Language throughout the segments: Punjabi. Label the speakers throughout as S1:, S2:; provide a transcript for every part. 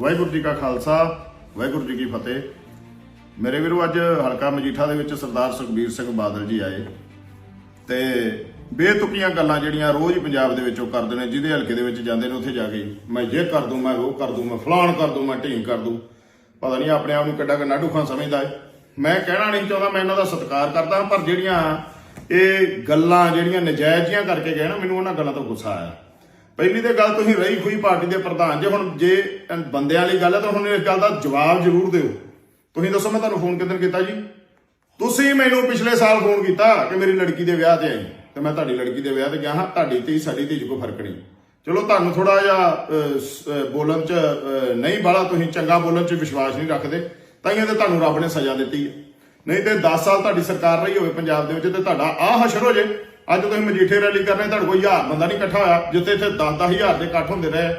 S1: ਵਾਹਿਗੁਰੂ ਜੀ ਕਾ ਖਾਲਸਾ, ਵਾਹਿਗੁਰੂ ਜੀ ਕੀ ਫਤਿਹ। ਮੇਰੇ ਵੀਰੋ, ਅੱਜ ਹਲਕਾ ਮਜੀਠਾ ਦੇ ਵਿੱਚ ਸਰਦਾਰ ਸੁਖਬੀਰ ਸਿੰਘ ਬਾਦਲ ਜੀ ਆਏ ਤੇ ਬੇਤੁਕੀਆਂ ਗੱਲਾਂ ਜਿਹੜੀਆਂ ਰੋਜ਼ ਹੀ ਪੰਜਾਬ ਦੇ ਵਿੱਚ ਉਹ ਕਰਦੇ ਨੇ, ਜਿਹਦੇ ਹਲਕੇ ਦੇ ਵਿੱਚ ਜਾਂਦੇ ਨੇ, ਉੱਥੇ ਜਾ ਕੇ ਮੈਂ ਇਹ ਕਰ ਦੂੰ, ਮੈਂ ਉਹ ਕਰ ਦੂੰ, ਮੈਂ ਫਲਾਣ ਕਰ ਦੂੰ, ਮੈਂ ਢੀਂਗ ਕਰ ਦੂੰ। ਪਤਾ ਨਹੀਂ ਆਪਣੇ ਆਪ ਨੂੰ ਕਿੱਡਾ ਕਿ ਨਾਡੂ ਖਾਂ ਸਮਝਦਾ ਹੈ। ਮੈਂ ਕਹਿਣਾ ਨਹੀਂ ਚਾਹੁੰਦਾ, ਮੈਂ ਇਹਨਾਂ ਦਾ ਸਤਿਕਾਰ ਕਰਦਾ ਪਰ ਜਿਹੜੀਆਂ ਇਹ ਗੱਲਾਂ, ਜਿਹੜੀਆਂ ਨਜਾਇਜ਼ ਜੀਆਂ ਕਰਕੇ ਗਏ ਨਾ, ਮੈਨੂੰ ਉਹਨਾਂ ਗੱਲਾਂ ਤੋਂ ਗੁੱਸਾ ਆਇਆ। ਪਹਿਲੀ ਤੇ ਗੱਲ ਤੁਸੀਂ ਰਹੀ ਹੋਈ ਪਾਰਟੀ ਦੇ ਪ੍ਰਧਾਨ। ਜੇ ਹੁਣ ਜੇ ਬੰਦਿਆਂ ਵਾਲੀ ਗੱਲ ਹੈ ਤਾਂ ਹੁਣ ਇਸ ਗੱਲ ਦਾ ਜਵਾਬ ਜ਼ਰੂਰ ਦਿਓ। ਤੁਸੀਂ ਦੱਸੋ, ਮੈਂ ਤੁਹਾਨੂੰ ਫੋਨ ਕਿੱਦਣ ਕੀਤਾ ਜੀ? ਤੁਸੀਂ ਮੈਨੂੰ ਪਿਛਲੇ ਸਾਲ ਫੋਨ ਕੀਤਾ ਕਿ ਮੇਰੀ ਲੜਕੀ ਦੇ ਵਿਆਹ ਤੇ ਆਈ। ਤੇ ਮੈਂ ਤੁਹਾਡੀ ਲੜਕੀ ਦੇ ਵਿਆਹ ਤੇ ਗਿਆ ਹਾਂ, ਤੁਹਾਡੀ ਤੇ ਸਾਡੀ ਤੇ ਕੋਈ ਫ਼ਰਕ ਨਹੀਂ। ਚਲੋ, ਤੁਹਾਨੂੰ ਥੋੜਾ ਜਿਹਾ ਬੋਲਣ ਚ ਨਹੀਂ ਬਾਲਾ ਤੁਸੀਂ ਚੰਗਾ ਬੋਲਣ ਚ ਵਿਸ਼ਵਾਸ ਨਹੀਂ ਰੱਖਦੇ। ਤਾਂ ਹੀ ਤੇ ਤੁਹਾਨੂੰ ਰੱਬ ਨੇ ਸਜ਼ਾ ਦਿੱਤੀ ਹੈ। ਨਹੀਂ ਤੇ 10 ਸਾਲ ਤੁਹਾਡੀ ਸਰਕਾਰ ਰਹੀ ਹੋਵੇ ਪੰਜਾਬ ਦੇ ਵਿੱਚ ਤੇ ਤੁਹਾਡਾ ਆਹ ਹਸ਼ਰ ਹੋ ਜੇ। ਅੱਜ ਤੁਸੀਂ ਮਜੀਠੇ ਰੈਲੀ ਕਰ ਰਹੇ ਤੁਹਾਡੇ ਕੋਲ ਹਜ਼ਾਰ ਬੰਦਾ ਨਹੀਂ ਇਕੱਠਾ ਹੋਇਆ, ਜਿੱਥੇ ਇੱਥੇ 10 ਹਜ਼ਾਰ ਦੇ ਇਕੱਠ ਹੁੰਦੇ ਰਹੇ।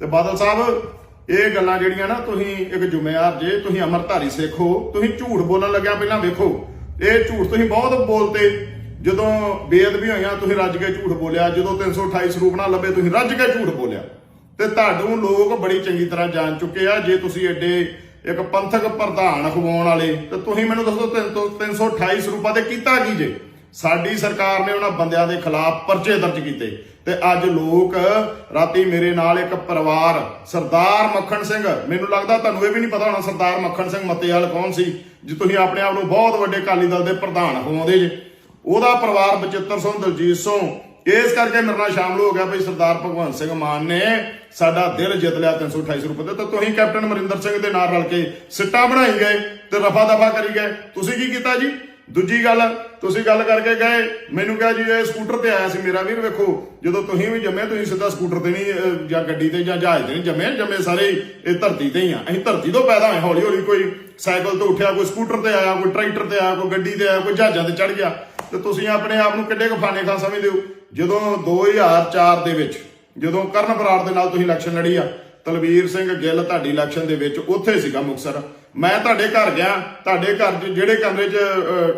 S1: ਤੇ ਬਾਦਲ ਸਾਹਿਬ, ਇਹ ਗੱਲਾਂ ਜਿਹੜੀਆਂ ਨਾ, ਤੁਸੀਂ ਇੱਕ ਜ਼ਿੰਮੇਵਾਰ ਜੇ, ਤੁਸੀਂ ਅਮਰਧਾਰੀ ਸਿੱਖ ਹੋ ਤੁਸੀਂ ਝੂਠ ਬੋਲਣ ਲੱਗਿਆ ਪਹਿਲਾਂ ਵੇਖੋ। ਇਹ ਝੂਠ ਤੁਸੀਂ ਬਹੁਤ ਬੋਲਤੇ। ਜਦੋਂ ਬੇਅਦਬੀ ਹੋਈਆਂ, ਤੁਸੀਂ ਰੱਜ ਕੇ ਝੂਠ ਬੋਲਿਆ। ਜਦੋਂ 328 ਸਰੂਪ ਨਾ ਲੱਭੇ, ਤੁਸੀਂ ਰੱਜ ਕੇ ਝੂਠ ਬੋਲਿਆ। ਤੇ ਤੁਹਾਨੂੰ ਲੋਕ ਬੜੀ ਚੰਗੀ ਤਰ੍ਹਾਂ ਜਾਣ ਚੁੱਕੇ ਆ। ਜੇ ਤੁਸੀਂ ਐਡੇ ਇੱਕ ਪੰਥਕ ਪ੍ਰਧਾਨ ਖਵਾਉਣ ਵਾਲੇ, ਤੇ ਤੁਸੀਂ ਮੈਨੂੰ ਦੱਸੋ 328 ਸਰੂਪਾਂ ਤੇ ਕੀਤਾ ਕੀ ਜੇ? ਸਾਡੀ ਸਰਕਾਰ ਨੇ ਉਹਨਾਂ ਬੰਦਿਆਂ ਦੇ ਖਿਲਾਫ ਪਰਚੇ ਦਰਜ ਕੀਤੇ ਤੇ ਅੱਜ ਲੋਕ ਰਾਤੀ ਮੇਰੇ ਨਾਲ ਇੱਕ ਪਰਿਵਾਰ, ਸਰਦਾਰ ਮੱਖਣ ਸਿੰਘ, ਮੈਨੂੰ ਲੱਗਦਾ ਤੁਹਾਨੂੰ ਇਹ ਵੀ ਨਹੀਂ ਪਤਾ ਹੋਣਾ ਸਰਦਾਰ ਮੱਖਣ ਸਿੰਘ ਮੱਤੇਵਾਲ ਕੌਣ ਸੀ, ਜੇ ਤੁਸੀਂ ਆਪਣੇ ਆਪ ਨੂੰ ਬਹੁਤ ਵੱਡੇ ਅਕਾਲੀ ਦਲ ਦੇ ਪ੍ਰਧਾਨ ਹੋਵਾਂਦੇ ਜੇ। ਉਹਦਾ ਪਰਿਵਾਰ ਬਚਿੱਤਰ ਸਿੰਘ ਦਲਜੀਤ ਸਿੰਘ, ਇਸ ਕਰਕੇ ਮੇਰੇ ਨਾਲ ਸ਼ਾਮਲ ਹੋ ਗਿਆ ਬਈ ਸਰਦਾਰ ਭਗਵੰਤ ਸਿੰਘ ਮਾਨ ਨੇ ਸਾਡਾ ਦਿਲ ਜਿੱਤ ਲਿਆ 328 ਰੁਪਏ ਤੇ। ਤਾਂ ਤੁਸੀਂ ਕੈਪਟਨ ਅਮਰਿੰਦਰ ਸਿੰਘ ਦੇ ਨਾਲ ਰਲ ਕੇ ਸਿੱਟਾ ਬਣਾਈ ਗਏ ਤੇ ਰਫਾ ਦਫਾ ਕਰੀ ਗਏ। ਤੁਸੀਂ ਕੀ ਕੀਤਾ ਜੀ? ਦੂਜੀ ਗੱਲ, ਤੁਸੀਂ ਗੱਲ ਕਰਕੇ ਗਏ, ਮੈਨੂੰ ਕਿਹਾ ਜੀ, ਇਹ ਸਕੂਟਰ ਤੇ ਆਇਆ ਸੀ ਮੇਰਾ ਵੀਰ, ਵੇਖੋ, ਜਦੋਂ ਤੁਸੀਂ ਵੀ ਜੰਮੇ, ਤੁਸੀਂ ਸਿੱਧਾ ਸਕੂਟਰ ਤੇ ਨਹੀਂ ਜਾਂ ਗੱਡੀ ਤੇ ਜਾਂ ਜਹਾਜ਼ ਤੇ ਨਹੀਂ ਜੰਮੇ ਜੰਮੇ ਸਾਰੇ ਹੀ, ਇਹ ਧਰਤੀ ਤੇ ਹੀ ਆ। ਅਸੀਂ ਧਰਤੀ ਤੋਂ ਪੈਦਾ ਹੋਏ ਹੌਲੀ ਹੌਲੀ ਕੋਈ ਸਾਈਕਲ ਤੋਂ ਉੱਠਿਆ, ਕੋਈ ਸਕੂਟਰ ਤੇ ਆਇਆ, ਕੋਈ ਟਰੈਕਟਰ ਤੇ ਆਇਆ, ਕੋਈ ਗੱਡੀ ਤੇ ਆਇਆ, ਕੋਈ ਜਹਾਜ਼ਾਂ ਤੇ ਚੜ ਗਿਆ। ਤੇ ਤੁਸੀਂ ਆਪਣੇ ਆਪ ਨੂੰ ਕਿੱਡੇ ਕੁ ਫਾਨੇ ਖਾਂ ਸਮਝਦੇ ਹੋ? ਜਦੋਂ 2004 ਦੇ ਵਿੱਚ, ਜਦੋਂ ਕਰਨ ਬਰਾੜ ਦੇ ਨਾਲ ਤੁਸੀਂ ਇਲੈਕਸ਼ਨ ਲੜੀ ਆ ਤਲਵੀਰ ਸਿੰਘ ਗਿੱਲ ਤੁਹਾਡੀ ਇਲੈਕਸ਼ਨ ਦੇ ਵਿੱਚ ਉੱਥੇ ਸੀਗਾ ਮੁਕਸਰ ਮੈਂ ਤੁਹਾਡੇ ਘਰ ਗਿਆ, ਤੁਹਾਡੇ ਘਰ 'ਚ ਜਿਹੜੇ ਕਮਰੇ 'ਚ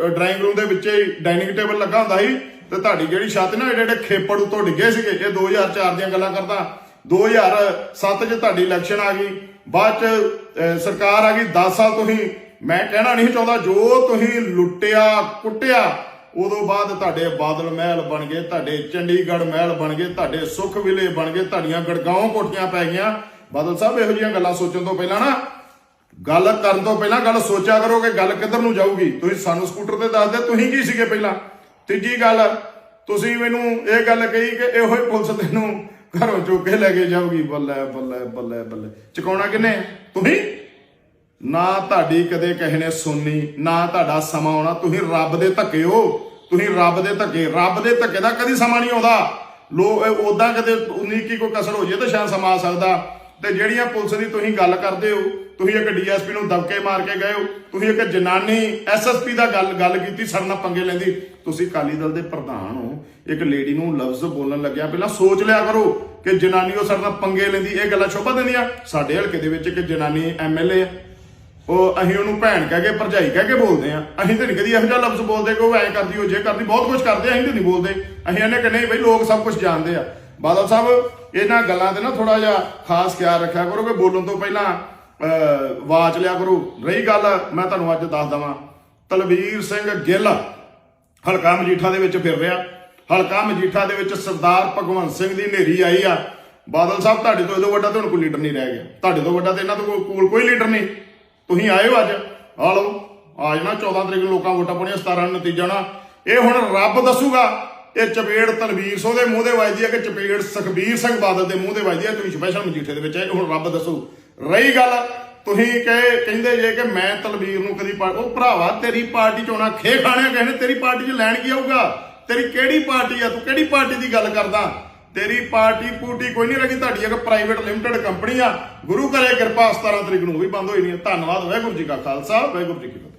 S1: ਡਰਾਇੰਗ ਰੂਮ ਦੇ ਵਿੱਚ ਹੀ ਡਾਈਨਿੰਗ ਟੇਬਲ ਲੱਗਾ ਹੁੰਦਾ ਸੀ, ਤੇ ਤੁਹਾਡੀ ਜਿਹੜੀ ਛੱਤ ਨਾ ਏਡੇ ਏਡੇ ਖੇਪੜ ਉੱਤੋਂ ਡਿੱਗੇ ਸੀਗੇ, ਇਹ 2004 ਦੀਆਂ ਗੱਲਾਂ ਕਰਦਾ। 2007 'ਚ ਤੁਹਾਡੀ ਇਲੈਕਸ਼ਨ ਆ ਗਈ, ਬਾਅਦ 'ਚ ਸਰਕਾਰ ਆ ਗਈ 10 ਸਾਲ ਤੁਸੀਂ ਮੈਂ ਕਹਿਣਾ ਨਹੀਂ ਚਾਹੁੰਦਾ, ਜੋ ਤੁਸੀਂ ਲੁੱਟਿਆ, ਕੁੱਟਿਆ, ਉਦੋਂ ਬਾਅਦ ਤੁਹਾਡੇ ਬਾਦਲ ਮਹਿਲ ਬਣ ਗਏ, ਤੁਹਾਡੇ ਚੰਡੀਗੜ੍ਹ ਮਹਿਲ ਬਣ ਗਏ, ਤੁਹਾਡੇ ਸੁਖ ਵਿਲੇ ਬਣ ਗਏ, ਤੁਹਾਡੀਆਂ ਗੜਗਾਉਂ ਕੋਠੀਆਂ ਪੈ ਗਈਆਂ। ਬਾਦਲ ਸਾਹਿਬ ਇਹੋ ਜਿਹੀਆਂ ਗੱਲਾਂ ਸੋਚਣ ਤੋਂ ਪਹਿਲਾਂ ਨਾ, ਗੱਲ ਕਰਨ ਤੋਂ ਪਹਿਲਾਂ ਗੱਲ ਸੋਚਿਆ ਕਰੋ ਕਿ ਗੱਲ ਕਿੱਧਰ ਨੂੰ ਜਾਊਗੀ। ਤੁਸੀਂ ਸਾਨੂੰ ਸਕੂਟਰ ਤੇ ਦੱਸਦੇ ਤੁਸੀਂ ਕੀ ਸੀਗੇ ਪਹਿਲਾਂ? ਤੀਜੀ ਗੱਲ, ਤੁਸੀਂ ਮੈਨੂੰ ਇਹ ਗੱਲ ਕਹੀ ਕਿ ਇਹੋ ਹੀ ਪੁਲਿਸ ਤੈਨੂੰ ਘਰੋਂ ਚੁੱਕ ਕੇ ਲੈ ਕੇ ਜਾਊਗੀ। ਬੱਲੇ ਬੱਲੇ ਬੱਲੇ ਬੱਲੇ। ਚਕਾਉਣਾ ਕਿੰਨੇ? ਤੁਸੀਂ? ਨਾ ਤੁਹਾਡੀ ਕਦੇ ਕਿਸੇ ਨੇ ਸੁਣਨੀ, ਨਾ ਤੁਹਾਡਾ ਸਮਾਂ ਆਉਣਾ। ਤੁਸੀਂ ਰੱਬ ਦੇ ਧੱਕੇ ਹੋ। ਤੁਸੀਂ ਰੱਬ ਦੇ ਧੱਕੇ। ਰੱਬ ਦੇ ਧੱਕੇ ਦਾ ਕਦੀ ਸਮਾਂ ਨਹੀਂ ਆਉਂਦਾ। ਲੋ ਉਦਾਂ ਕਦੇ ਉਨੀ ਕੀ ਕੋਈ ਕਸਰ ਹੋ ਜੇ ਤਾਂ ਸ਼ਾਇਦ ਸਮਾਂ ਆ ਸਕਦਾ। ਤੇ ਜਿਹੜੀਆਂ ਪੁਲਿਸ ਦੀ ਤੁਸੀਂ ਗੱਲ ਕਰਦੇ ਹੋ, ਤੁਸੀਂ ਇੱਕ ਡੀਐਸਪੀ ਨੂੰ ਦਬਕੇ ਮਾਰ ਕੇ ਗਏ ਹੋ, ਤੁਸੀਂ ਇੱਕ ਜਨਾਨੀ ਐਸਐਸਪੀ ਦਾ ਗੱਲ ਗੱਲ ਕੀਤੀ ਸਾਡੇ ਪੰਗੇ ਲੈਂਦੀ, ਤੁਸੀਂ ਕਾਲੀ ਦਲ ਦੇ ਪ੍ਰਧਾਨ ਹੋ, ਇੱਕ ਲੇਡੀ ਨੂੰ ਲਫ਼ਜ਼ ਬੋਲਣ ਲੱਗਿਆ, ਪਹਿਲਾਂ ਸੋਚ ਲਿਆ ਕਰੋ ਕਿ ਜਨਾਨੀ ਉਹ ਸਾਡੇ ਨਾਲ ਪੰਗੇ ਲੈਂਦੀ, ਇਹ ਗੱਲਾਂ ਸ਼ੋਭਾ ਦਿੰਦੀਆਂ। ਸਾਡੇ ਹਲਕੇ ਦੇ ਵਿੱਚ ਇੱਕ ਜਨਾਨੀ ਐਮਐਲਏ ਹੈ ਉਹ ਅਸੀਂ ਉਹਨੂੰ ਭੈਣ ਕਹਿ ਕੇ, ਭਰਜਾਈ ਕਹਿ ਕੇ ਬੋਲਦੇ ਆ। ਅਸੀਂ ਤਾਂ ਨਹੀਂ ਕਦੀ ਇਹੋ ਜਿਹਾ ਲਫ਼ਜ਼ ਬੋਲਦੇ ਕਿ ਉਹ ਐਂ ਕਰਦੀ, ਉਹ ਜੇ ਕਰਦੀ, ਬਹੁਤ ਕੁਝ ਕਰਦੇ ਅਸੀਂ ਤਾਂ ਨਹੀਂ ਬੋਲਦੇ। ਅਸੀਂ ਇਹਨੇ ਕਿ ਨਹੀਂ ਬਈ ਲੋਕ ਸਭ ਕੁਝ ਜਾਣਦੇ ਆ। ਬਾਦਲ ਸਾਹਿਬ ਇਹਨਾਂ ਗੱਲਾਂ ਤੇ ਨਾ ਥੋੜਾ ਜਿਹਾ ਖਾਸ ਖਿਆਲ ਰੱਖਿਆ ਕਰੋ ਕਿ ਬੋਲਣ ਤੋਂ ਪਹਿਲਾਂ ਅਹ, ਵਾਚ ਲਿਆ ਕਰੋ। ਰਹੀ ਗੱਲ ਮੈਂ ਤੁਹਾਨੂੰ ਅੱਜ ਦੱਸ ਦਵਾਂ। ਤਲਵੀਰ ਸਿੰਘ ਗਿੱਲ ਹਲਕਾ ਮਜੀਠਾ ਦੇ ਵਿੱਚ ਫਿਰ ਰਿਹਾ। ਹਲਕਾ ਮਜੀਠਾ ਦੇ ਵਿੱਚ ਸਰਦਾਰ ਭਗਵੰਤ ਸਿੰਘ ਦੀ ਨੇਰੀ ਆਈ ਆ। ਬਾਦਲ ਸਾਹਿਬ ਤੁਹਾਡੇ ਤੋਂ ਇਹਦੋਂ ਵੱਡਾ ਤਾਂ ਹੁਣ ਕੋਈ ਲੀਡਰ ਨਹੀਂ ਰਹਿ ਗਿਆ। ਤੁਹਾਡੇ ਤੋਂ ਵੱਡਾ ਤਾਂ ਇਹਨਾਂ ਤੋਂ ਕੋਲ ਕੋਈ ਲੀਡਰ ਨਹੀਂ। ਤੁਸੀਂ ਆਏ ਹੋ ਅੱਜ। ਆ ਲਓ ਆ ਜਾਣਾ 14 ਤਰੀਕ ਨੂੰ ਲੋਕਾਂ ਵੋਟਾਂ ਪਾਉਣੀਆਂ 17 ਨੂੰ ਨਤੀਜਾ ਨਾ। ਇਹ ਹੁਣ ਰੱਬ ਦੱਸੂਗਾ। ਇਹ ਚਪੇੜ ਤਲਵੀਰ ਸੋ ਦੇ ਮੂੰਹ ਦੇ ਵੱਜਦੀ ਹੈ ਕਿ ਚਪੇੜ ਸੁਖਬੀਰ ਸਿੰਘ ਬਾਦਲ ਦੇ ਮੂੰਹ ਦੇ ਵੱਜਦੀ ਹੈ ਤੁਸੀਂ ਸਪੈਸ਼ਲ ਮਜੀਠੇ ਦੇ ਵਿੱਚ ਆਏ, ਹੁਣ ਰੱਬ ਦੱਸੂ। ਰਹੀ ਗੱਲ, ਤੁਸੀਂ ਕਹੇ, ਕਹਿੰਦੇ ਜੇ ਕਿ ਮੈਂ ਤਲਵੀਰ ਨੂੰ ਕਦੀ ਉਹ ਭਰਾਵਾ, ਤੇਰੀ ਪਾਰਟੀ ਚ ਆਉਣਾ ਖੇ ਖਾਣਿਆ ਕਿਸੇ ਤੇਰੀ ਪਾਰਟੀ ਚ ਲੈਣ ਕੀ ਆਊਗਾ? ਤੇਰੀ ਕਿਹੜੀ ਪਾਰਟੀ ਆ? ਤੂੰ ਕਿਹੜੀ ਪਾਰਟੀ ਦੀ ਗੱਲ ਕਰਦਾ? ਤੇਰੀ ਪਾਰਟੀ ਪੂਟੀ ਕੋਈ ਨਹੀਂ ਰਹੀ ਤੁਹਾਡੀ ਇੱਕ ਪ੍ਰਾਈਵੇਟ ਲਿਮਟਿਡ ਕੰਪਨੀ ਆ। ਗੁਰੂ ਕਰੇ ਕਿਰਪਾ 17 ਤਰੀਕ ਨੂੰ ਉਹ ਵੀ ਬੰਦ ਹੋਈ ਨਹੀਂ ਧੰਨਵਾਦ, ਵਾਹਿਗੁਰੂ ਜੀ ਕਾ ਖਾਲਸਾ, ਵਾਹਿਗੁਰੂ ਜੀ ਕੀ ਫਤਿਹ।